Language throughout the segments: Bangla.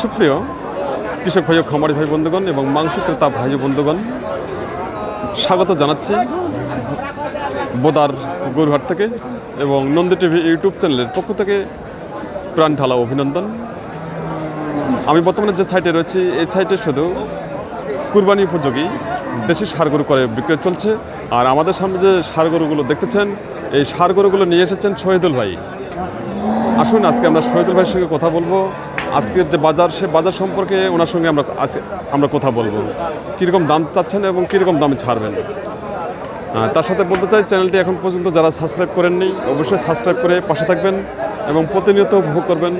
সুপ্রিয় কৃষক ভাই খামারি ভাই বন্ধুগণ এবং মাংস ক্রেতা ভাই বন্ধুগণ, স্বাগত জানাচ্ছি বোদার গরুহাট থেকে এবং নন্দী টিভি ইউটিউব চ্যানেলের পক্ষ থেকে প্রাণ ঢালা অভিনন্দন। আমি বর্তমানে যে সাইটে রয়েছি, এই সাইটে শুধু কুরবানি উপযোগী দেশি সার গরু করে বিক্রয় চলছে। আর আমাদের সামনে যে সার গরুগুলো দেখতেছেন, এই সার গরুগুলো নিয়ে এসেছেন শহীদুল ভাই। আসুন, আজকে আমরা শহীদুল ভাইয়ের সঙ্গে কথা বলব। আজকের যে বাজার, সে বাজার সম্পর্কে ওনার সঙ্গে আমরা আমরা কথা বলব। কীরকম দাম চাচ্ছেন এবং কীরকম দামে ছাড়বেন? তার সাথে বলতে চাই, চ্যানেলটি এখন পর্যন্ত যারা সাবস্ক্রাইব করেননি, অবশ্যই সাবস্ক্রাইব করে পাশে থাকবেন এবং প্রতিনিয়ত উপভোগ করবেন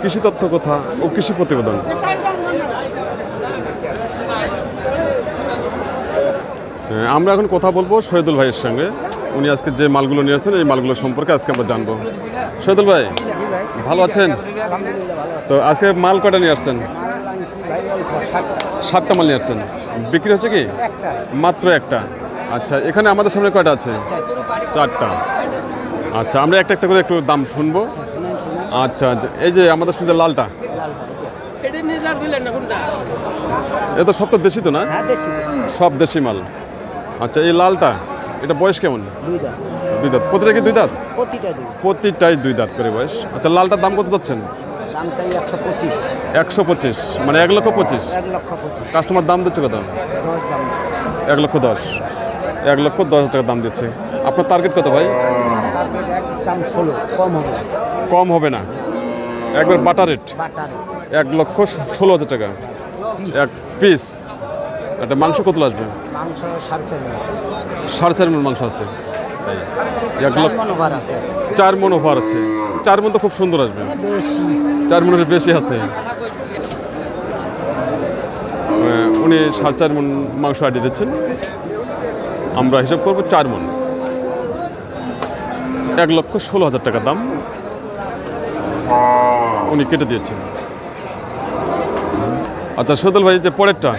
কৃষি তথ্য কথা ও কৃষি প্রতিবেদন। আমরা এখন কথা বলব শহীদুল ভাইয়ের সঙ্গে। উনি আজকে যে মালগুলো নিয়ে আসছেন এই মালগুলো সম্পর্কে আজকে আমরা জানব। শহীদুল ভাই ভালো আছেন? তো আজকে মাল কটা নিয়ে আসছেন? সাতটা মাল নিয়ে আসছেন। বিক্রি হচ্ছে কি? মাত্র একটা। আচ্ছা এখানে আমাদের সামনে কয়টা আছে? চারটা। আচ্ছা আমরা একটা একটা করে একটু দাম শুনব। আচ্ছা আচ্ছা। এই যে আমাদের সামনে যে লালটা। এটা এ তো সব তো দেশি তো না? হ্যাঁ সব দেশি মাল। আচ্ছা এই লালটা? এটা বয়স কেমন? দুই দাম দুই দাঁত। প্রতিটা কি দুই দাঁত? প্রতিটা দুই। প্রতিটাই দুই দাঁত করে বয়স। আচ্ছা লালটার দাম কত যাচ্ছেন দাম চাই একশো পঁচিশ। একশো পঁচিশ। মানে এক লক্ষ পঁচিশ? এক লক্ষ পঁচিশ। কাস্টমার দাম দিচ্ছে কত। এক লক্ষ দশ। এক লক্ষ দশ হাজার টাকা দাম দিচ্ছে। আপনার টার্গেট কত ভাই? ষোলো কম হবে কম হবে না। একবার বাটার রেট এক লক্ষ ষোলো হাজার টাকা। এক পিস একটা মাংস কত আসবে? মাংস সাড়ে চার। সাড়ে চার মন মাংস আছে। চার লক্ষ ওভার আছে। চার মন মন তো খুব সুন্দর আসবে। চার মনের বেশি আছে। উনি সাড়ে চার মন মাংস আইডি দিচ্ছেন। আমরা হিসাব করব চার মন। এক লক্ষ ষোলো হাজার টাকা দাম উনি কেটে দিয়েছেন। আচ্ছা সদল ভাই যে পরেরটা।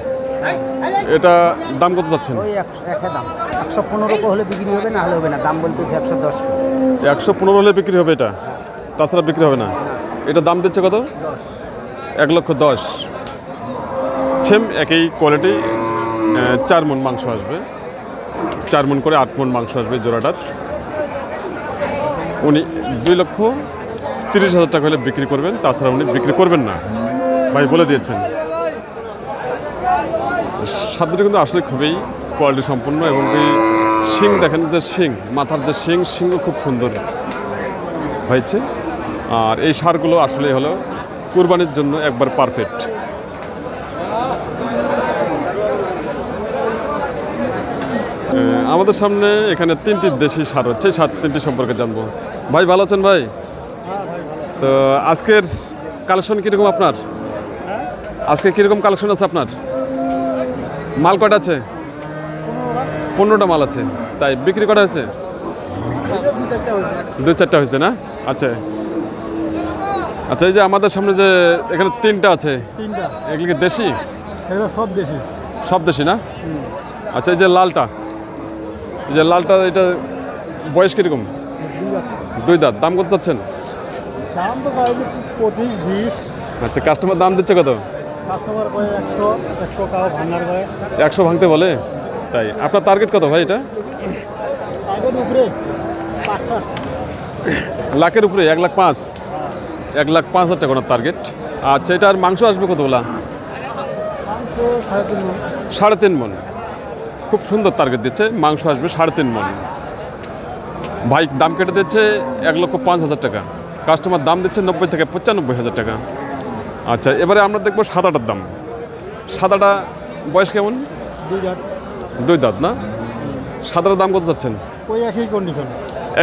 এটা দাম কত যাচ্ছেন ওই একশো দাম। একশো পনেরো হলে বিক্রি হবে না হলে হবে না। দাম বলতেছে একশো দশ। একশো পনেরো হলে বিক্রি হবে এটা? তাছাড়া বিক্রি হবে না? এটা দাম দিচ্ছে কত? এক লক্ষ দশ। সেম একই কোয়ালিটি চার মন মাংস আসবে। চার মন করে আট মন মাংস আসবে জোড়াটার। উনি দুই লক্ষ তিরিশ হাজার টাকা হলে বিক্রি করবেন তাছাড়া উনি বিক্রি করবেন না। ভাই বলে দিয়েছেন। সাদ্যটা কিন্তু আসলে খুবই কোয়ালিটি সম্পন্ন এবং এই শিং দেখেন যে শিং মাথার যে শিং শিংও খুব সুন্দর হয়েছে। আর এই সারগুলো আসলে হলো কুরবানির জন্য একবার পারফেক্ট আমাদের সামনে এখানে তিনটি দেশি সার হচ্ছে সার তিনটি সম্পর্কে জানব। ভাই ভালো আছেন ভাই? তো আজকের কালেকশন কীরকম আপনার? আজকে কীরকম কালেকশন আছে আপনার? মাল কটা আছে? পনেরোটা মাল আছে। তাই বিক্রি করা হয়েছে? দুই চারটা হয়েছে না? আচ্ছা। আচ্ছা এই যে আমাদের সামনে যে এখানে তিনটা আছে। তিনটা। এগুলি কি দেশি? সব দেশি। সব দেশি না? আচ্ছা এই যে লালটা। এই যে লালটা এটা বয়স কীরকম? দুই দাঁত। দাম কত চাচ্ছেন? দাম তো পঁচিশ বিশ। আচ্ছা কাস্টমার দাম দিচ্ছে কত? কাস্টমার একশো একশো কাউ ভাঙার একশো ভাঙতে বলে? তাই। আপনার টার্গেট কত ভাই এটা? উপরে লাখের উপরে এক লাখ পাঁচ। এক লাখ পাঁচ হাজার টাকা টার্গেট আচ্ছা এটার মাংস আসবে কতগুলা। সাড়ে তিন মন। খুব সুন্দর টার্গেট দিচ্ছে। মাংস আসবে সাড়ে তিন মন। ভাই দাম কেটে দিচ্ছে এক লক্ষ পাঁচ হাজার টাকা। কাস্টমার দাম দিচ্ছে নব্বই থেকে পঁচানব্বই হাজার টাকা। আচ্ছা এবারে আমরা দেখব সাদাটার দাম। সাদাটা বয়স কেমন? দুই হাজার দুই দাঁত না? সাদাটার দাম কত চাচ্ছেন? ওই একই কন্ডিশন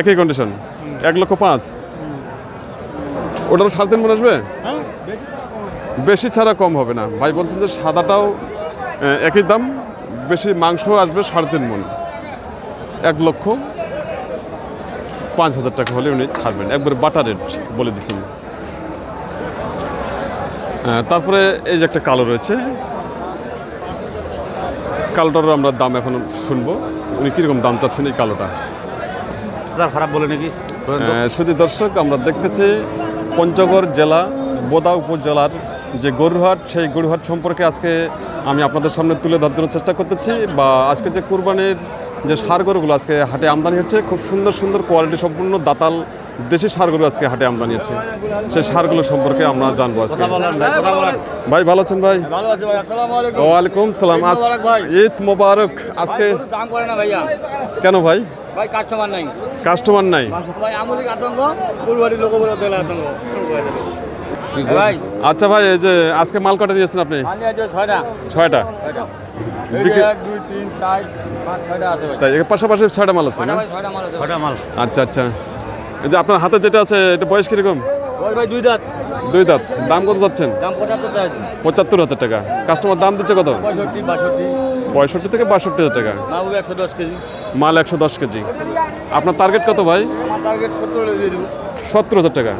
একই কন্ডিশন এক লক্ষ পাঁচ। ওটারও সাড়ে তিন মন আসবে? হ্যাঁ বেশি বেশি ছাড়া কম হবে না। ভাই বলছেন যে সাদাটাও একই দাম বেশি মাংস আসবে সাড়ে তিন মন এক লক্ষ পাঁচ হাজার টাকা হলে উনি ছাড়বেন। একবার বাটার রেট বলে দিচ্ছেন। তারপরে এই যে একটা কালো রয়েছে। কালোটারও আমরা দাম এখন শুনব। উনি কীরকম দাম চাচ্ছেন এই কালোটা? খারাপ বলে নাকি? শুধু দর্শক আমরা দেখতেছি পঞ্চগড় জেলা বোদা উপজেলার যে গরুহাট সেই গরুহাট সম্পর্কে আজকে আমি আপনাদের সামনে তুলে ধরার জন্য চেষ্টা করতেছি বা আজকে যে কুরবানির যে সার গরুগুলো আজকে হাটে আমদানি হচ্ছে খুব সুন্দর সুন্দর কোয়ালিটি সম্পূর্ণ দাতাল দেশি সার গরু আজকে হাটে আমদানি হচ্ছে। সেই সারগুলো সম্পর্কে আমরা জানব আজকে। ভাই ভালো আছেন ভাই? ওয়ালাইকুম সালাম। ঈদ মোবারক আজকে কেন ভাই? ভাই কাস্টমার নাই। কাস্টমার নাই। ভাই আমলিক আতঙ্ক কুরবানির লোক বলে দিলে আতঙ্ক আচ্ছা ভাই এই যে আজকে মাল কটা নিয়েছেন আপনি? ছয়টা। ছয়টা। পাশাপাশি ছয়টা মাল আছে না? ছয়টা মাল আছে ছয়টা মাল। আচ্ছা আচ্ছা। এই যে আপনার হাতে যেটা আছে এটা বয়স কীরকম? দুই দাঁত। দুই দাঁত। দাম কত যাচ্ছেন? পঁচাত্তর হাজার টাকা। কাস্টমার দাম দিচ্ছে কত? পঁয়ষট্টি থেকে বাষট্টি হাজার টাকা। একশো দশ কেজি। মাল একশো দশ কেজি। আপনার টার্গেট কত ভাই? সত্তর হাজার টাকা।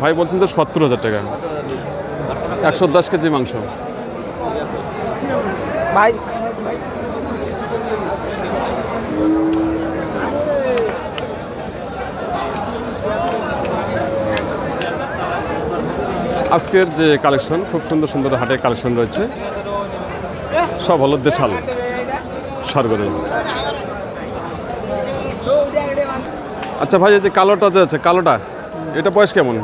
ভাই বলছেন যে সত্তর হাজার টাকা। একশো দশ কেজি মাংস। ভাই আজকের যে কালেকশন খুব সুন্দর সুন্দর হাটে কালেকশন রয়েছে। সব হলো দেশাল সারগরু আচ্ছা ভাই এই যে কালোটা যে আছে কালোটা এটা বয়স কেমন?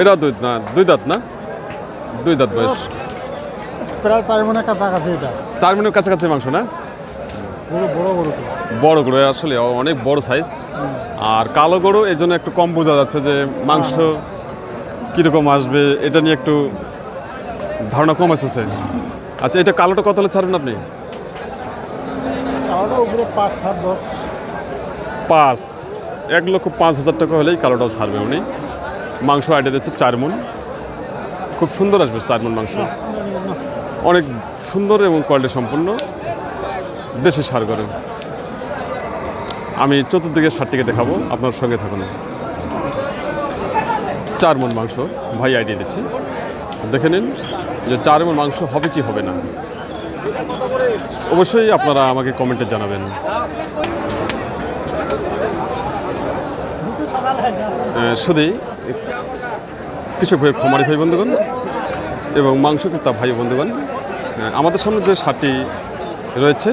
এটা দুই না দুই দাঁত না? দুই দাঁত বয়স। প্রায় চার মনে কাছাকাছি এটা। চার মিনিট কাছাকাছি মাংস না? বড় গরু আসলে অনেক বড় সাইজ আর কালো গরু এই জন্য একটু কম বোঝা যাচ্ছে যে মাংস কীরকম আসবে এটা নিয়ে একটু ধারণা কম আসতেছে। আচ্ছা এটা কালোটা কত হলে ছাড়বেন আপনি? পাঁচ এক লক্ষ পাঁচ হাজার টাকা হলেই কালোটাও ছাড়বে উনি। মাংস আইডিয়া দিচ্ছে চার মন খুব সুন্দর আসবে চার মন মাংস। অনেক সুন্দর এবং কোয়ালিটি সম্পূর্ণ দেশে সার করে আমি চতুর্দিকে সারটিকে দেখাবো আপনার সঙ্গে থাকুন। চার মন মাংস ভাই আইডিয়া দিচ্ছে। দেখে নিন যে চার মন মাংস হবে কি হবে না। অবশ্যই আপনারা আমাকে কমেন্টে জানাবেন। শুধু কৃষক ভাই খামারি ভাই বন্ধুগণ এবং মাংস ক্রেতা ভাই বন্ধুগণ আমাদের সামনে যে শার্টটি রয়েছে,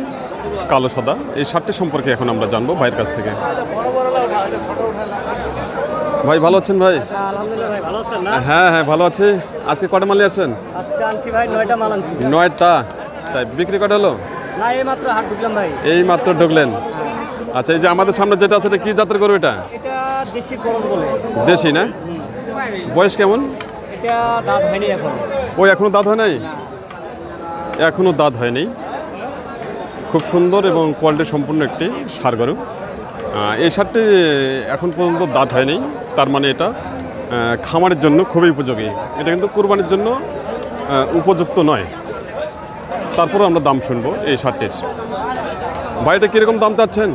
কালো সাদা, এই শার্টটি সম্পর্কে এখন আমরা জানব ভাইয়ের কাছ থেকে। ভাই ভালো আছেন ভাই? না? হ্যাঁ হ্যাঁ ভালো আছি। আজকে কটা মালি আছেন নয়টা তাই বিক্রি কটা হলো? এই মাত্র ঢুকলেন। আচ্ছা এই যে আমাদের সামনে যেটা আছে এটা কি জাতের করবে এটা? দেশি না? বয়স কেমন? ওই এখনও। দাঁত হয় নাই? এখনও দাঁত হয়নি। খুব সুন্দর এবং কোয়ালিটি সম্পূর্ণ একটি সার গরু। এই সারটি এখন পর্যন্ত দাঁত হয়নি তার মানে এটা খামারের জন্য খুবই উপযোগী। এটা কিন্তু কোরবানির জন্য উপযুক্ত নয়। তারপরে আমরা দাম শুনব এই সারটির। ভাই এটা কীরকম দাম চাচ্ছেন?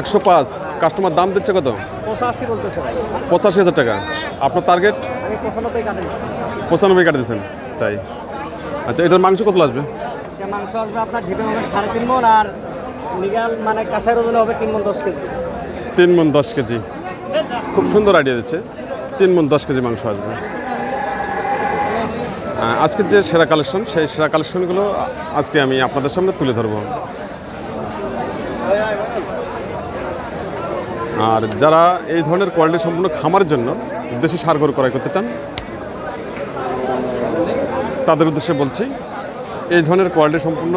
একশো পাঁচ। কাস্টমার দাম দিচ্ছে কত? পঁচাশি হাজার টাকা। আপনার টার্গেট? পঁচানব্বই কাটে দিচ্ছি। পঁচানব্বই কাটে দিয়েছেন তাই। আচ্ছা এটার মাংস কত আসবে? মাংস আসবে আপনার ঢেপে সাড়ে তিন মন আর মানে ওজন হবে তিন মন দশ কেজি। তিন মন দশ কেজি। খুব সুন্দর আইডিয়া দিচ্ছে। তিন মন দশ কেজি মাংস আসবে। আজকের যে সেরা কালেকশন সেই সেরা কালেকশনগুলো আজকে আমি আপনাদের সামনে তুলে ধরব। আর যারা এই ধরনের কোয়ালিটি সম্পূর্ণ খামারের জন্য দেশি সার গরু ক্রয় করতে চান, তাদের উদ্দেশ্যে বলছি, এই ধরনের কোয়ালিটি সম্পূর্ণ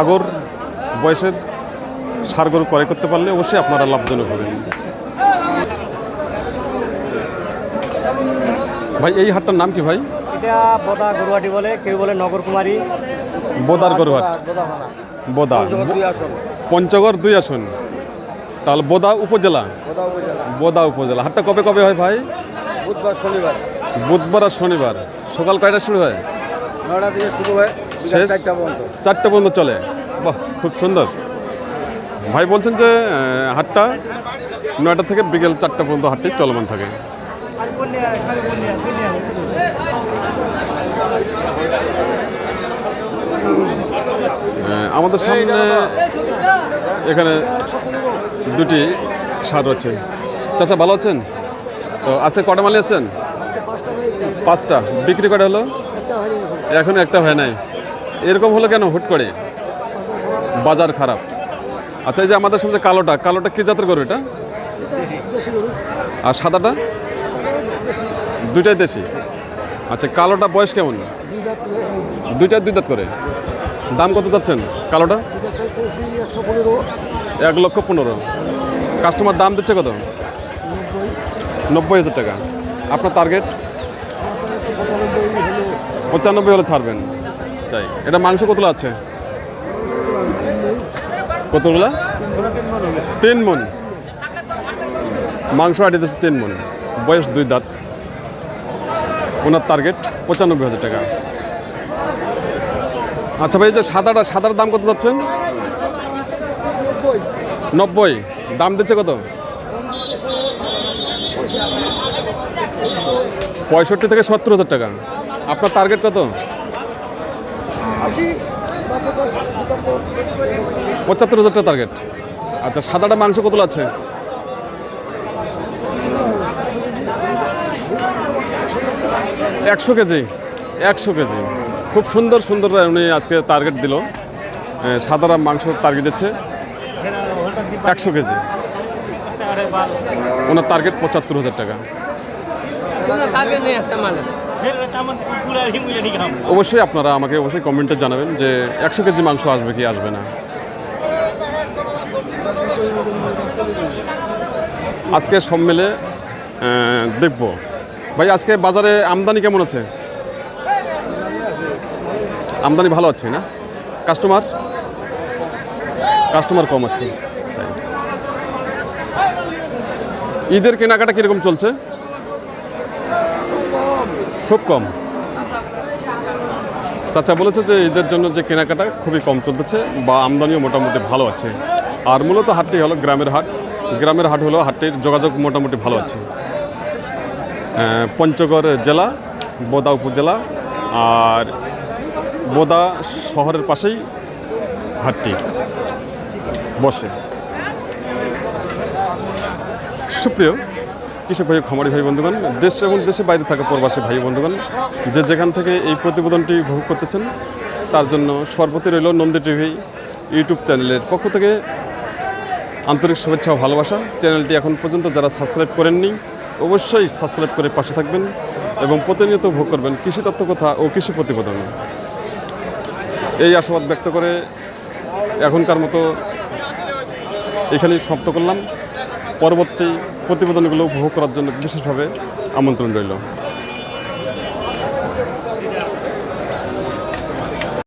আগর বয়সের সার গরু ক্রয় করতে পারলে অবশ্যই আপনারা লাভজনক হবেন ভাই এই হাটটার নাম কি ভাই? এটা বদা গরুয়াটি বলে কেউ বলে নগর কুমারী বোদার গরু হাট বোদা পঞ্চগড় দুই আসন। তাহলে বোদা উপজেলা? বোদা উপজেলা। হাটটা কবে কবে হয় ভাই? বুধবার শনিবার। বুধবার আর শনিবার। সকাল কয়টা শুরু হয়? নয়টা থেকে শুরু হয়। চারটা পর্যন্ত চলে। বাহ, খুব সুন্দর। ভাই বলছেন যে হাটটা নয়টা থেকে বিকেল চারটা পর্যন্ত হাটটি চলমান থাকে। আমাদের সামনে এখানে দুটি সার রয়েছে। চাচা, ভালো আছেন? তো আজকে কটা মালি আছেন পাঁচটা। বিক্রি করা হলো? এখন একটা হয় নাই। এরকম হলো কেন হুট করে? বাজার খারাপ। আচ্ছা এই যে আমাদের সবচেয়ে কালোটা কালোটা কি জাতের গরু এটা? আর সাদাটা? দুইটাই দেশি। আচ্ছা কালোটা বয়স কেমন? দুইটা দুই দাঁত করে। দাম কত যাচ্ছেন কালোটা? এক লক্ষ পনেরো। কাস্টমার দাম দিচ্ছে কত? নব্বই। হাজার টাকা। আপনার টার্গেট পঁচানব্বই। হলে ছাড়বেন। তাই। এটা মাংস কতগুলো আছে? কতগুলো? তিন মন মাংস আটি দিচ্ছে তিন মন বয়স দুই দাঁত। ওনার টার্গেট পঁচানব্বই হাজার টাকা। আচ্ছা ভাই যে সাদাটা সাদার দাম কত যাচ্ছেন? নব্বই। দাম দিচ্ছে কত? পঁয়ষট্টি থেকে সত্তর হাজার টাকা। আপনার টার্গেট কত? পঁচাত্তর হাজারটা টার্গেট আচ্ছা সাদাটা মাংস কতগুলো আছে? একশো কেজি একশো কেজি। খুব সুন্দর সুন্দর উনি আজকে টার্গেট দিল। সাদারা মাংস টার্গেট দিচ্ছে। একশো কেজি। ওনার টার্গেট পঁচাত্তর হাজার টাকা। অবশ্যই আপনারা আমাকে অবশ্যই কমেন্টে জানাবেন যে একশো কেজি মাংস আসবে কি আসবে না। আজকে সব মিলে দেখব। ভাই, আজকে বাজারে আমদানি কেমন আছে? আমদানি ভালো আছে না? কাস্টমার? কাস্টমার কম আছে। ঈদের কেনাকাটা কীরকম চলছে? খুব কম। চাচা বলেছে যে ঈদের জন্য যে কেনাকাটা খুবই কম চলতেছে বা আমদানিও মোটামুটি ভালো আছে। আর মূলত হাটটি হলো গ্রামের হাট। গ্রামের হাট হলো হাটটির যোগাযোগ মোটামুটি ভালো আছে। পঞ্চগড় জেলা, বোদা উপজেলা আর বোদা শহরের পাশেই হাটটি বসে। সুপ্রিয় কৃষক ভাই, খামারি ভাই, বন্ধুগণ, দেশ এবং দেশে বাইরে থাকা প্রবাসী ভাই, বন্ধুগণ, যে যেখান থেকে এই প্রতিবেদনটি উপভোগ করতেছেন, তার জন্য সর্বতি রইল নন্দী টিভি ইউটিউব চ্যানেলের পক্ষ থেকে আন্তরিক শুভেচ্ছা ও ভালোবাসা। চ্যানেলটি এখন পর্যন্ত যারা সাবস্ক্রাইব করেননি, অবশ্যই সাবস্ক্রাইব করে পাশে থাকবেন এবং প্রতিনিয়ত ভোগ করবেন কৃষি তত্ত্ব কথা ও কৃষি প্রতিবেদন। এই আশাবাদ ব্যক্ত করে এখনকার মতো এখানেই সমাপ্ত করলাম। পরবর্তী প্রতিবেদনগুলো উপভোগ করার জন্য বিশেষভাবে আমন্ত্রণ রইল।